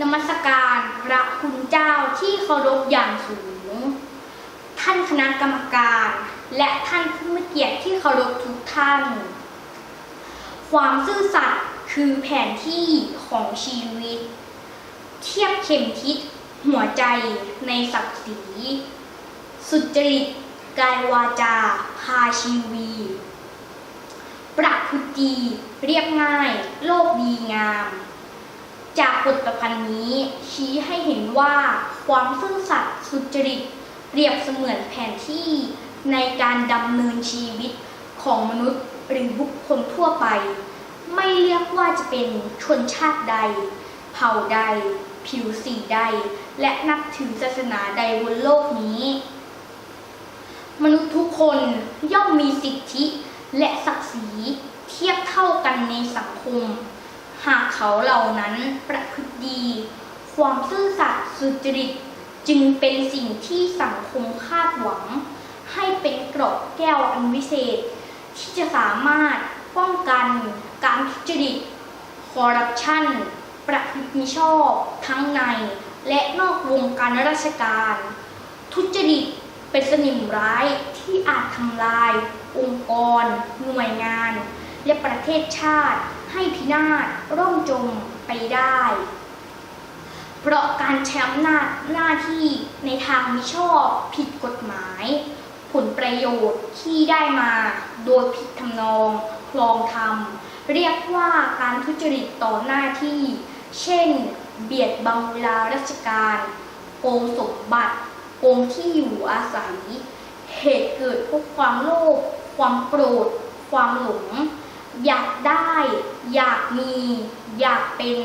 นมัสการพระคุณเจ้าที่เคารพอย่างสูง ท่านคณะกรรมการ และท่านผู้มีเกียรติที่เคารพทุกท่าน ความซื่อสัตย์คือแผนที่ของชีวิต เทียบเข็มทิศหัวใจในศักดิ์ศรีสุจริตกายวาจา พาชีวี ประพฤติดีเรียบง่าย โลกดีงาม จากบทประพันธ์นี้ชี้ให้เห็นว่าความซื่อสัตย์สุจริตเปรียบเสมือนแผนที่ในการดำเนินชีวิตของมนุษย์หรือบุคคลทั่วไป ไม่เลือกว่าจะเป็นชนชาติใด เผ่าใด ผิวสีใด และนับถือศาสนาใดบนโลกนี้ มนุษย์ทุกคนย่อมมีสิทธิและศักดิ์ศรีเทียบเท่ากันในสังคม เขาเหล่านั้นประพฤติดี ความซื่อสัตย์สุจริตจึงเป็นสิ่งที่สังคมคาดหวัง ให้เป็นกรอบแก้วอันวิเศษ ที่จะสามารถป้องกันการทุจริตคอร์รัปชันประพฤติมิชอบทั้งในและนอกวงการราชการ ทุจริตเป็นสนิมร้ายที่อาจทำลาย องค์กร หน่วยงาน และประเทศชาติ ให้พินาศร่มจมไปได้ เพราะการใช้อำนาจหน้าที่ในทางมิชอบผิดกฎหมาย ผลประโยชน์ที่ได้มาโดยผิดทำนอง คลองธรรม เรียกว่าการทุจริตต่อหน้าที่ เช่น เบียดบังเวลาราชการโกงสมบัติโกงที่อยู่อาศัย เหตุเกิดพราะความโลภความโกรธ ความหลง อยากได้ อยากมี อยากเป็น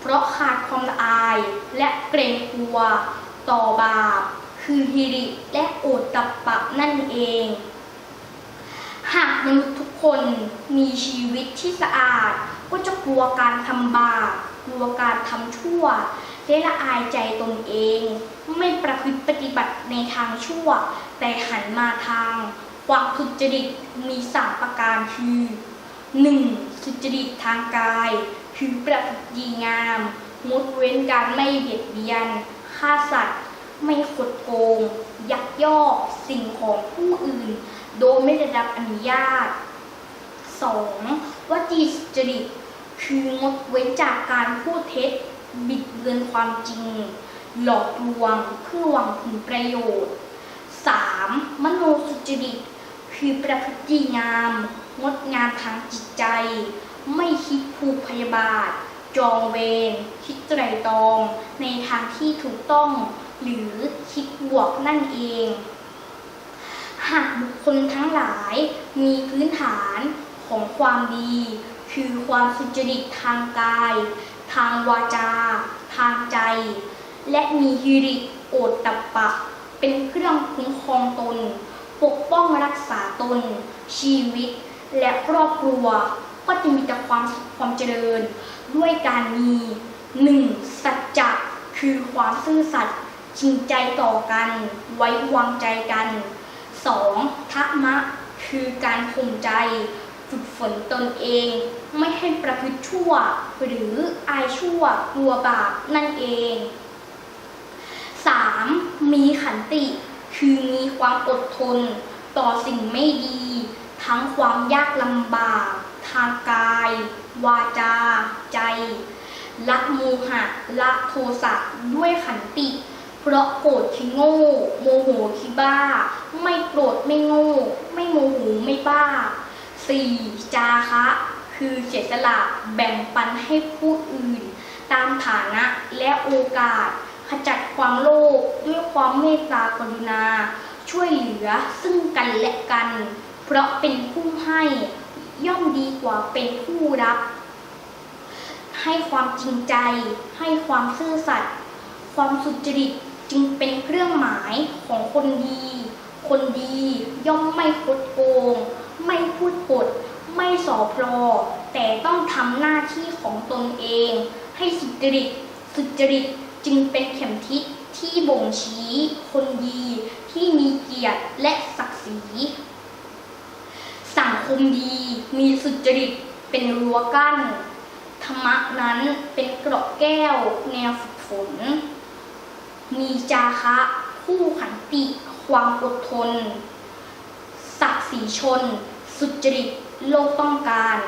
เพราะขาดความละอายและเกรงกลัวต่อบาป คือฮิริและโอตตัปปะนั่นเอง หากมนุษย์ทุกคนมีชีวิตที่สะอาด ก็จะกลัวการทำบาปกลัวการทำชั่วและละอายใจตนเอง ไม่ประพฤติปฏิบัติในทางชั่ว แต่หันมาทาง วามทุจริตมีสามประการคือ 1. สุจริตทางกาย คือประพฤติดีงาม งดเว้นการไม่เบียดเบียนฆ่าสัตว์ ไม่คดโกง ยักยอกสิ่งของผู้อื่น โดยไม่ได้รับอนุญาต 2. วจีสุจริต คืองดเว้นจากการพูดเท็จ บิดเบือนความจริง หลอกลวงเพื่อหวังผลประโยชน์ 3. มโนสุจริต คือประพฤติงาม งดงามทางจิตใจ ไม่คิดผูกพยาบาท จองเวรคิดไตรตรอง ในทางที่ถูกต้อง หรือคิดบวกนั่นเอง หากบุคคลทั้งหลายมีพื้นฐานของความดี คือความสุจริตทางกาย ทางวาจา ทางใจ และมีฮิริโอตตัปปะ เป็นเครื่องคุ้มครองตน ปกป้องรักษาตน ชีวิต และครอบครัว ก็จะมีแต่ความสุขความเจริญ ด้วยการมีหนึ่งสัจจะคือความซื่อสัตย์จริงใจต่อกัน ไว้วางใจกัน 2. ทัมะ คือการข่มใจฝึกฝนตนเอง ไม่ให้ประพฤติชั่ว หรืออายชั่วกลัวบาปนั่นเอง 3. มีขันติ คือมีความอดทน ต่อสิ่งไม่ดี ทั้งความยากลำบาก ทางกาย วาจา ใจละโมหะละโทสะด้วยขันติ เพราะโกรธคือโง่ โมโหคือบ้า ไม่โกรธไม่โง่ ไม่โมโหไม่บ้า 4. จาคะ คือเสียสละแบ่งปันให้ผู้อื่น ตามฐานะและโอกาส ขจัดความโลภด้วยความเมตตากรุณา ช่วยเหลือซึ่งกันและกัน เพราะเป็นผู้ให้ย่อมดีกว่าเป็นผู้รับ ให้ความจริงใจ ให้ความซื่อสัตย์ความสุจริตจึงเป็นเครื่องหมายของคนดี คนดีย่อมไม่คดโกง ไม่พูดปด ไม่สอพลอ แต่ต้องทำหน้าที่ของตนเอง ให้สุจริต สุจริต จึงเป็นเข็มทิศที่บ่งชี้คนดีที่มีเกียรติและศักดิ์ศรี สังคมดีมีสุจริตเป็นรั้วกั้น ธรรมะนั้นเป็นกราะแก้วแนวฝึกฝน มีจาคะคู่ขันติความอดทน ศักดิ์ศรีชน สุจริตโลกต้องการ